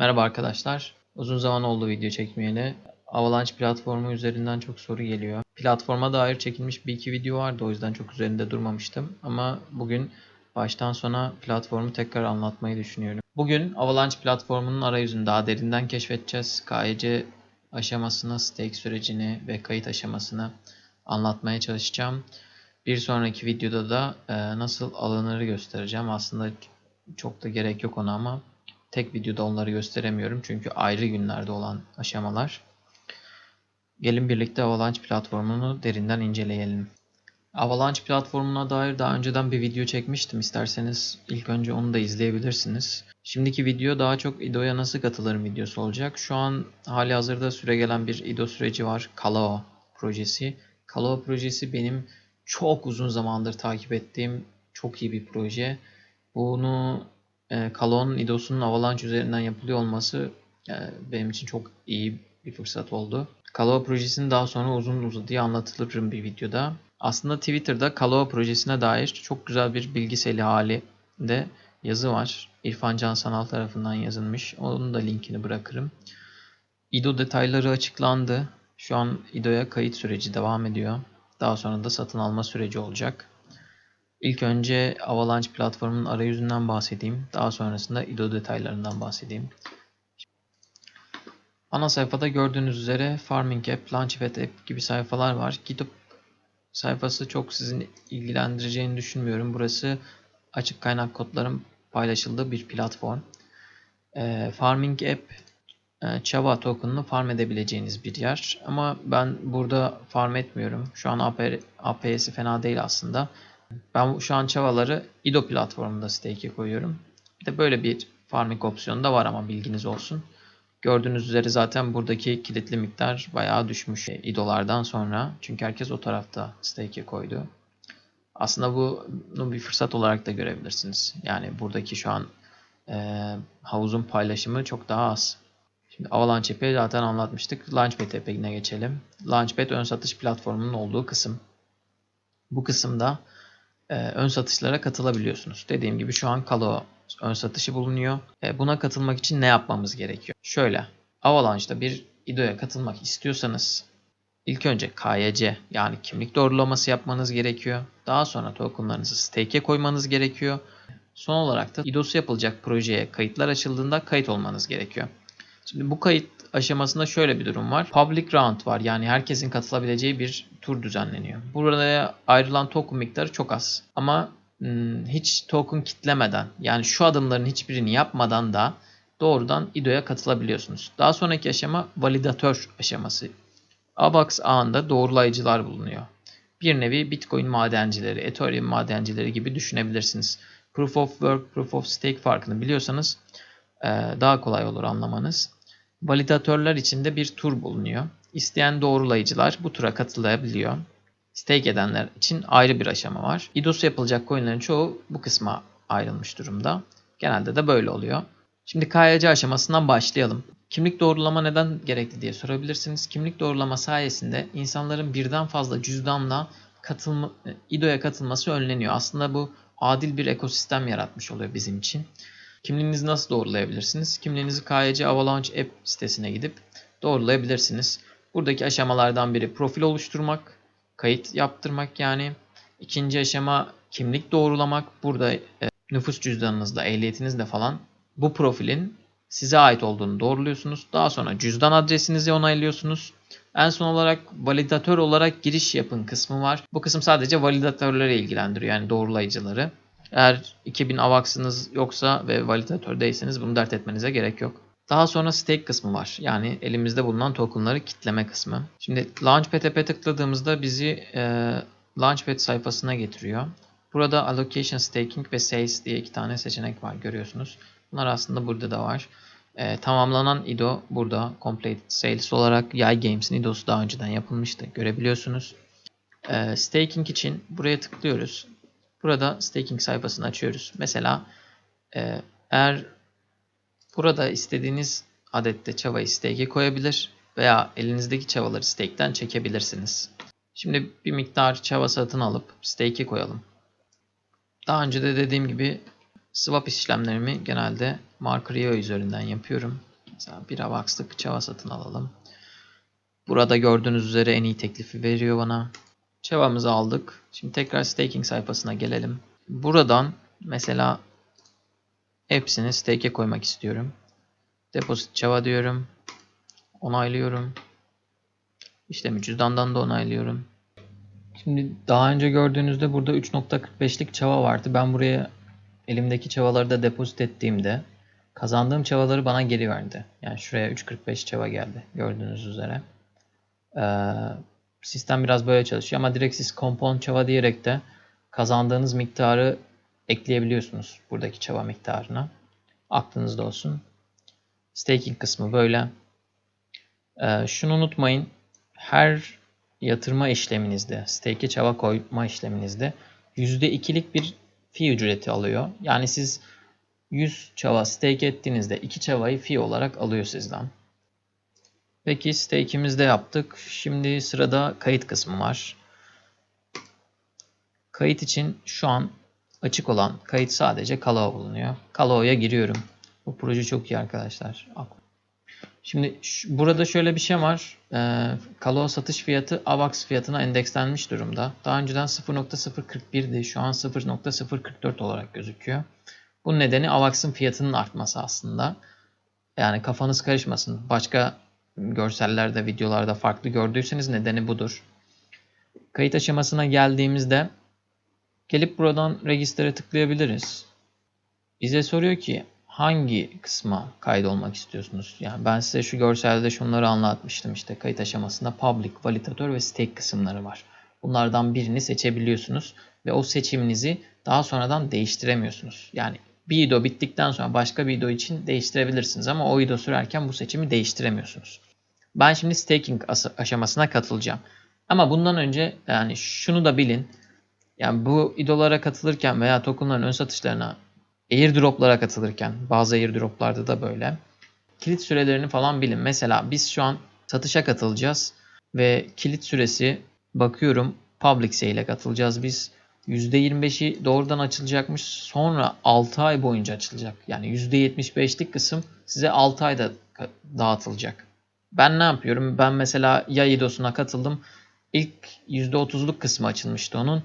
Merhaba arkadaşlar. Uzun zaman oldu video çekmeyeli. Avalanche platformu üzerinden çok soru geliyor. Platforma dair çekilmiş bir iki video vardı o yüzden çok üzerinde durmamıştım. Ama bugün baştan sona platformu tekrar anlatmayı düşünüyorum. Bugün Avalanche platformunun arayüzünü daha derinden keşfedeceğiz. KYC aşamasını, stake sürecini ve kayıt aşamasını anlatmaya çalışacağım. Bir sonraki videoda da e, nasıl alınırı göstereceğim. Aslında çok da gerek yok ona ama tek videoda onları gösteremiyorum. Çünkü ayrı günlerde olan aşamalar. Gelin birlikte Avalanche platformunu derinden inceleyelim. Avalanche platformuna dair daha önceden bir video çekmiştim. İsterseniz ilk önce onu da izleyebilirsiniz. Şimdiki video daha çok IDO'ya nasıl katılırım videosu olacak. Şu an hali hazırda süregelen bir IDO süreci var. Kalao projesi. Kalao projesi benim çok uzun zamandır takip ettiğim çok iyi bir proje. Bunu e, Kalao'nun IDO'sunun Avalanche üzerinden yapılıyor olması e, benim için çok iyi bir fırsat oldu. Kalao projesini daha sonra uzun uzadıya anlatılırım bir videoda. Aslında Twitter'da Kalao projesine dair çok güzel bir bilgiseli halinde yazı var. İrfan Can Sanal tarafından yazılmış. Onun da linkini bırakırım. IDO detayları açıklandı. Şu an IDO'ya kayıt süreci devam ediyor. Daha sonra da satın alma süreci olacak. İlk önce Avalanche platformunun arayüzünden bahsedeyim. Daha sonrasında IDO detaylarından bahsedeyim. Ana sayfada gördüğünüz üzere Farming App, Launchpad App gibi sayfalar var. GitHub sayfası çok sizin ilgilendireceğini düşünmüyorum. Burası açık kaynak kodların paylaşıldığı bir platform. Ee, Farming App e, Java token'ını farm edebileceğiniz bir yer. Ama ben burada farm etmiyorum. Şu an APS'i fena değil aslında. Ben şu an Java'ları IDO platformunda stake'e koyuyorum. Bir de böyle bir farming opsiyonu da var ama bilginiz olsun. Gördüğünüz üzere zaten buradaki kilitli miktar bayağı düşmüş IDO'lardan sonra. Çünkü herkes o tarafta stake'e koydu. Aslında bunu bir fırsat olarak da görebilirsiniz. Yani buradaki şu an e, havuzun paylaşımı çok daha az. Şimdi Avalanche app'i zaten anlatmıştık. Launchpad app'ine geçelim. Launchpad ön satış platformunun olduğu kısım. Bu kısımda e, ön satışlara katılabiliyorsunuz. Dediğim gibi şu an Kalo ön satışı bulunuyor. E, buna katılmak için ne yapmamız gerekiyor? Şöyle, Avalanche'da bir IDO'ya katılmak istiyorsanız ilk önce KYC yani kimlik doğrulaması yapmanız gerekiyor. Daha sonra tokenlarınızı stake'e koymanız gerekiyor. Son olarak da IDO'su yapılacak projeye kayıtlar açıldığında kayıt olmanız gerekiyor. Şimdi bu kayıt aşamasında şöyle bir durum var. Public round var. Yani herkesin katılabileceği bir tur düzenleniyor. Burada ayrılan token miktarı çok az. Ama hmm, hiç token kitlemeden yani şu adımların hiçbirini yapmadan da doğrudan IDO'ya katılabiliyorsunuz. Daha sonraki aşama validatör aşaması. AVAX ağında doğrulayıcılar bulunuyor. Bir nevi Bitcoin madencileri, Ethereum madencileri gibi düşünebilirsiniz. Proof of Work, Proof of Stake farkını biliyorsanız daha kolay olur anlamanız. Validatörler için de bir tur bulunuyor. İsteyen doğrulayıcılar bu tura katılabiliyor. Stake edenler için ayrı bir aşama var. IDOS'u yapılacak coinlerin çoğu bu kısma ayrılmış durumda. Genelde de böyle oluyor. Şimdi KYC aşamasından başlayalım. Kimlik doğrulama neden gerekli diye sorabilirsiniz. Kimlik doğrulama sayesinde insanların birden fazla cüzdanla katılma, IDO'ya katılması önleniyor. Aslında bu adil bir ekosistem yaratmış oluyor bizim için. Kimliğinizi nasıl doğrulayabilirsiniz? Kimliğinizi KYC Avalanche App sitesine gidip doğrulayabilirsiniz. Buradaki aşamalardan biri profil oluşturmak, kayıt yaptırmak yani. İkinci aşama kimlik doğrulamak. Burada e, nüfus cüzdanınızda, ehliyetinizde falan bu profilin size ait olduğunu doğruluyorsunuz. Daha sonra cüzdan adresinizi onaylıyorsunuz. En son olarak validatör olarak giriş yapın kısmı var. Bu kısım sadece validatörleri ilgilendiriyor yani doğrulayıcıları. Eğer 2000 AVAX'ınız yoksa ve validatör değilseniz bunu dert etmenize gerek yok. Daha sonra stake kısmı var. Yani elimizde bulunan tokenları kitleme kısmı. Şimdi Launchpad app'e tıkladığımızda bizi e, Launchpad sayfasına getiriyor. Burada Allocation Staking ve Sales diye iki tane seçenek var görüyorsunuz. Bunlar aslında burada da var. E, tamamlanan IDO burada Completed Sales olarak Yay Games'in IDO'su daha önceden yapılmıştı. Görebiliyorsunuz. E, staking için buraya tıklıyoruz. Burada staking sayfasını açıyoruz. Mesela e, eğer burada istediğiniz adette çavayı stake'e koyabilir veya elinizdeki çavaları stake'ten çekebilirsiniz. Şimdi bir miktar çava satın alıp stake'e koyalım. Daha önce de dediğim gibi swap işlemlerimi genelde Marker.io üzerinden yapıyorum. Mesela bir avax'lık çava satın alalım. Burada gördüğünüz üzere en iyi teklifi veriyor bana. Çavamızı aldık. Şimdi tekrar staking sayfasına gelelim. Buradan mesela hepsini stake'e koymak istiyorum. Deposit çava diyorum. Onaylıyorum. İşlemi cüzdandan da onaylıyorum. Şimdi daha önce gördüğünüzde burada 3.45'lik çava vardı. Ben buraya elimdeki çavaları da depozit ettiğimde kazandığım çavaları bana geri verdi. Yani şuraya 3.45 çava geldi gördüğünüz üzere. Ee, sistem biraz böyle çalışıyor ama direkt siz compound çava diyerek de kazandığınız miktarı ekleyebiliyorsunuz buradaki çava miktarına. Aklınızda olsun. Staking kısmı böyle. Ee, şunu unutmayın. Her yatırma işleminizde, stake'e çava koyma işleminizde %2'lik bir fee ücreti alıyor. Yani siz 100 çava stake ettiğinizde 2 çavayı fee olarak alıyor sizden. Peki stake'imizi de yaptık. Şimdi sırada kayıt kısmı var. Kayıt için şu an açık olan kayıt sadece Kalao bulunuyor. Kalao'ya giriyorum. Bu proje çok iyi arkadaşlar. Şimdi burada şöyle bir şey var. Ee, Kalao satış fiyatı AVAX fiyatına endekslenmiş durumda. Daha önceden 0.041'di. Şu an 0.044 olarak gözüküyor. Bunun nedeni AVAX'ın fiyatının artması aslında. Yani kafanız karışmasın. Başka görsellerde, videolarda farklı gördüyseniz nedeni budur. Kayıt aşamasına geldiğimizde gelip buradan register'e tıklayabiliriz. Bize soruyor ki hangi kısma kaydolmak istiyorsunuz? Yani ben size şu görselde şunları anlatmıştım işte kayıt aşamasında public, validator ve stake kısımları var. Bunlardan birini seçebiliyorsunuz ve o seçiminizi daha sonradan değiştiremiyorsunuz. Yani bir IDO bittikten sonra başka bir IDO için değiştirebilirsiniz ama o IDO sürerken bu seçimi değiştiremiyorsunuz. Ben şimdi staking aşamasına katılacağım. Ama bundan önce yani şunu da bilin. Yani bu IDO'lara katılırken veya tokenların ön satışlarına airdroplara katılırken bazı airdroplarda da böyle kilit sürelerini falan bilin. Mesela biz şu an satışa katılacağız ve kilit süresi bakıyorum public sale'e katılacağız biz. %25'i doğrudan açılacakmış. Sonra 6 ay boyunca açılacak. Yani %75'lik kısım size 6 ayda dağıtılacak. Ben ne yapıyorum? Ben mesela ya IDO'suna katıldım. İlk %30'luk kısmı açılmıştı onun.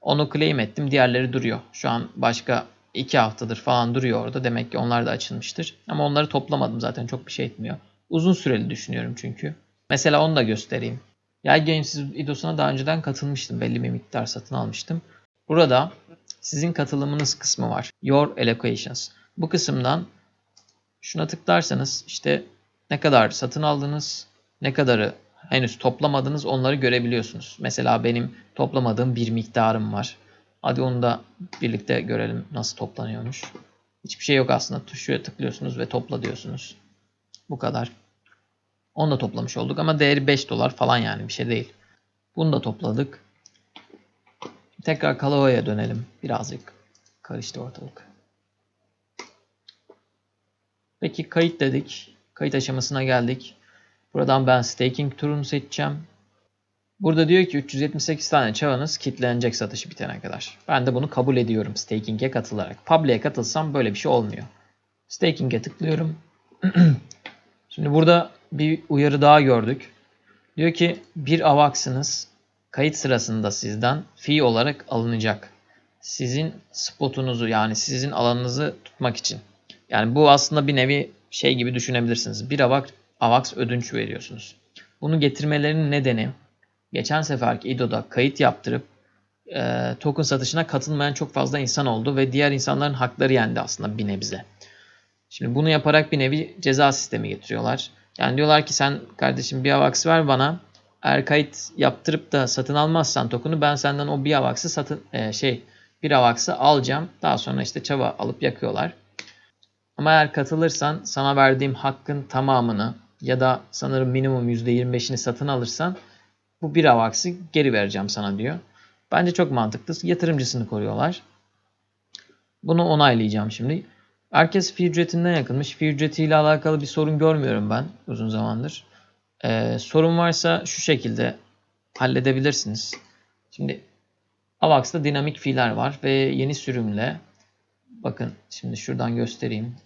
Onu claim ettim. Diğerleri duruyor. Şu an başka 2 haftadır falan duruyor orada. Demek ki onlar da açılmıştır. Ama onları toplamadım zaten. Çok bir şey etmiyor. Uzun süreli düşünüyorum çünkü. Mesela onu da göstereyim. Yay Games IDO'suna daha önceden katılmıştım. Belli bir miktar satın almıştım. Burada sizin katılımınız kısmı var. Your allocations. Bu kısımdan şuna tıklarsanız işte ne kadar satın aldınız, ne kadarı henüz toplamadınız onları görebiliyorsunuz. Mesela benim toplamadığım bir miktarım var. Hadi onu da birlikte görelim nasıl toplanıyormuş. Hiçbir şey yok aslında. Tuşuya tıklıyorsunuz ve topla diyorsunuz. Bu kadar. Onu da toplamış olduk ama değeri 5 dolar falan yani bir şey değil. Bunu da topladık. Tekrar Kalava'ya dönelim. Birazcık karıştı ortalık. Peki kayıt dedik. Kayıt aşamasına geldik. Buradan ben staking turunu seçeceğim. Burada diyor ki 378 tane çavanız kilitlenecek satışı bitene kadar. Ben de bunu kabul ediyorum staking'e katılarak. Public'e katılsam böyle bir şey olmuyor. Staking'e tıklıyorum. Şimdi burada bir uyarı daha gördük. Diyor ki bir avaksınız kayıt sırasında sizden fee olarak alınacak. Sizin spotunuzu yani sizin alanınızı tutmak için. Yani bu aslında bir nevi şey gibi düşünebilirsiniz. Bir AVAX, AVAX ödünç veriyorsunuz. Bunu getirmelerinin nedeni geçen seferki IDO'da kayıt yaptırıp e, token satışına katılmayan çok fazla insan oldu ve diğer insanların hakları yendi aslında bir nebze. Şimdi bunu yaparak bir nevi ceza sistemi getiriyorlar. Yani diyorlar ki sen kardeşim bir AVAX ver bana. Eğer kayıt yaptırıp da satın almazsan token'u ben senden o bir AVAX'ı satın e, şey bir AVAX'ı alacağım. Daha sonra işte çava alıp yakıyorlar. Ama eğer katılırsan sana verdiğim hakkın tamamını ya da sanırım minimum %25'ini satın alırsan bu bir avax'ı geri vereceğim sana diyor. Bence çok mantıklı. Yatırımcısını koruyorlar. Bunu onaylayacağım şimdi. Herkes fi ücretinden yakınmış. Fi ücretiyle alakalı bir sorun görmüyorum ben uzun zamandır. Ee, sorun varsa şu şekilde halledebilirsiniz. Şimdi Avax'ta dinamik fiiller var ve yeni sürümle bakın şimdi şuradan göstereyim.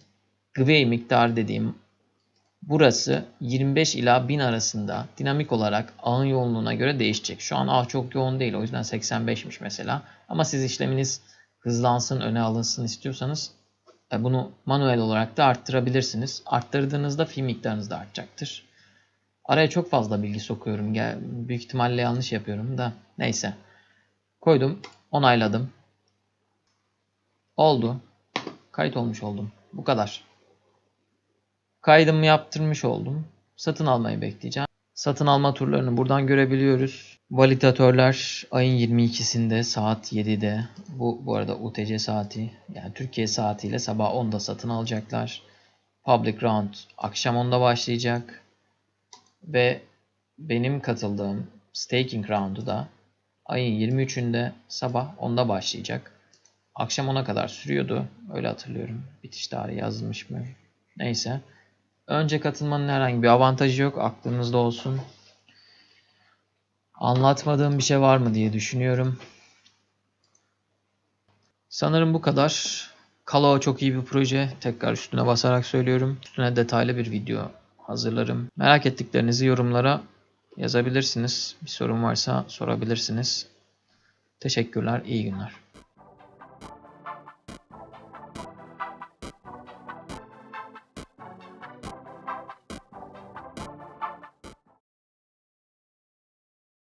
Gwei miktarı dediğim Burası 25 ila 1000 arasında dinamik olarak ağın yoğunluğuna göre değişecek. Şu an ağ çok yoğun değil o yüzden 85'miş mesela. Ama siz işleminiz hızlansın, öne alınsın istiyorsanız e, bunu manuel olarak da arttırabilirsiniz. Arttırdığınızda fi miktarınız da artacaktır. Araya çok fazla bilgi sokuyorum. Gel, büyük ihtimalle yanlış yapıyorum da. Neyse. Koydum. Onayladım. Oldu. Kayıt olmuş oldum. Bu kadar. Kaydımı yaptırmış oldum. Satın almayı bekleyeceğim. Satın alma turlarını buradan görebiliyoruz. Validatörler ayın 22'sinde saat 7'de. Bu bu arada UTC saati yani Türkiye saatiyle sabah 10'da satın alacaklar. Public round akşam 10'da başlayacak. Ve benim katıldığım staking roundu da ayın 23'ünde sabah 10'da başlayacak. Akşam 10'a kadar sürüyordu. Öyle hatırlıyorum. Bitiş tarihi yazılmış mı? Neyse. Önce katılmanın herhangi bir avantajı yok. Aklınızda olsun. Anlatmadığım bir şey var mı diye düşünüyorum. Sanırım bu kadar. Kalao çok iyi bir proje. Tekrar üstüne basarak söylüyorum. Üstüne detaylı bir video hazırlarım. Merak ettiklerinizi yorumlara yazabilirsiniz. Bir sorun varsa sorabilirsiniz. Teşekkürler. İyi günler.